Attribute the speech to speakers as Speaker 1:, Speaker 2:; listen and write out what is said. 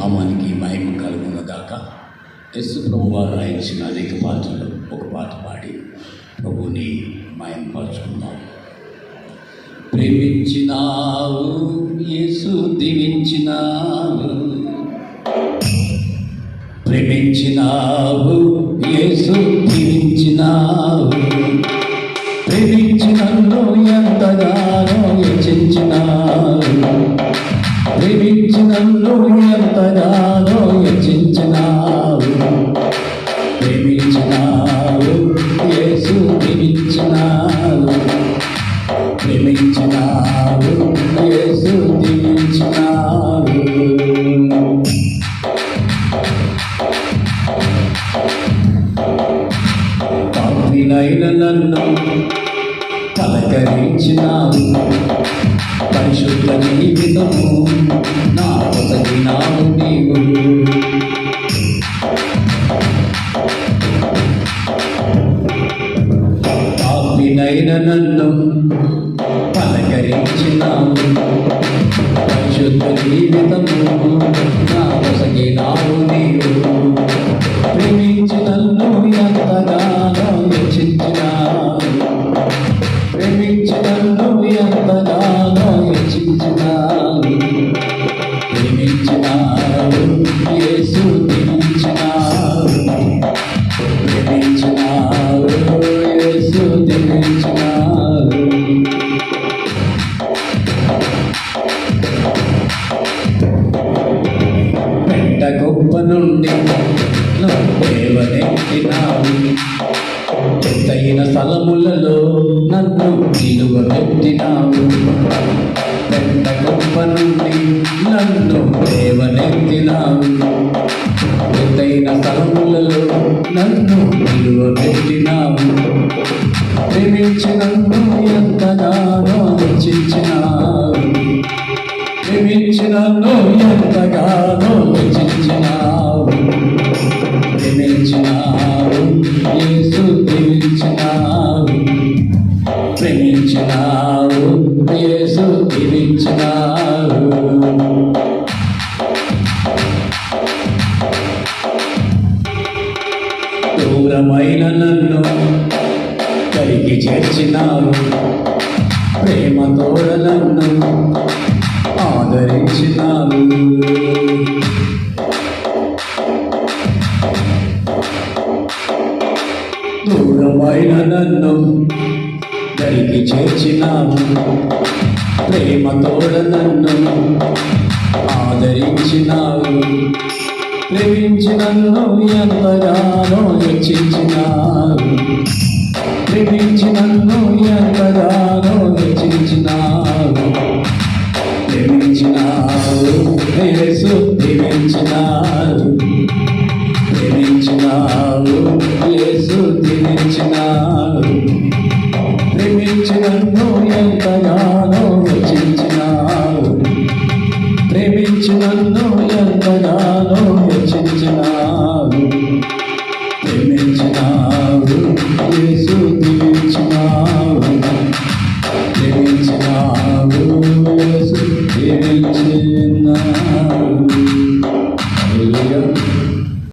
Speaker 1: నామానికి మహిమ కలుగును గాక యస్సు ప్రభు వారు రాయించిన అనేక పాటలు ఒక పాట పాడి ప్రభుని మహిమ పరుచుకుందాం ప్రేమించినావు యేసు దీవించినావు. ప్రేమించినావు యేసు దీవించినావు. ప్రేమించినన్ను ఎంతగానో హెచ్చించినావు ప్రేమించినావు యేసు దీవించినావు ప్రేమించినావు యేసు దీవించినావు పాపినైన నన్ను పలకరించినావు పరిశుద్ధ జీవితము నా దినాలు నీవు. పాపినైన నన్ను పలకరించినావు. పరిశుద్ధ జీవితము నా కొసగినావు నీవు. నుండి దేవనెత్తినావు ఎత్తైన స్థలములలో నన్ను నిలువబెట్టినావు పెద్ద గొప్ప నుండి నన్ను దేవనెత్తినావు ఎత్తైన స్థలములలో నన్ను నిలువబెట్టినావు ప్రేమించి నన్ను ఎంతగానో చించినావు ప్రేమించినందు నన్ను ఎంతగానో ప్రేమించినావు యేసు దీవించినావు దూరమైన నన్ను కలిగి చేర్చినావు ప్రేమతోడ నన్ను ఆదరించినావు దూరమైన నన్ను దరికి చేర్చినావు. ప్రేమతోడ నన్ను ఆదరించినావు. ప్రేమించి నన్ను ఎంతగానో హెచ్చించినావు. ప్రేమించి నన్ను ఎంతగానో హెచ్చించినావు. ప్రేమించినావు ప్రేమించినావు హెచ్చించినావు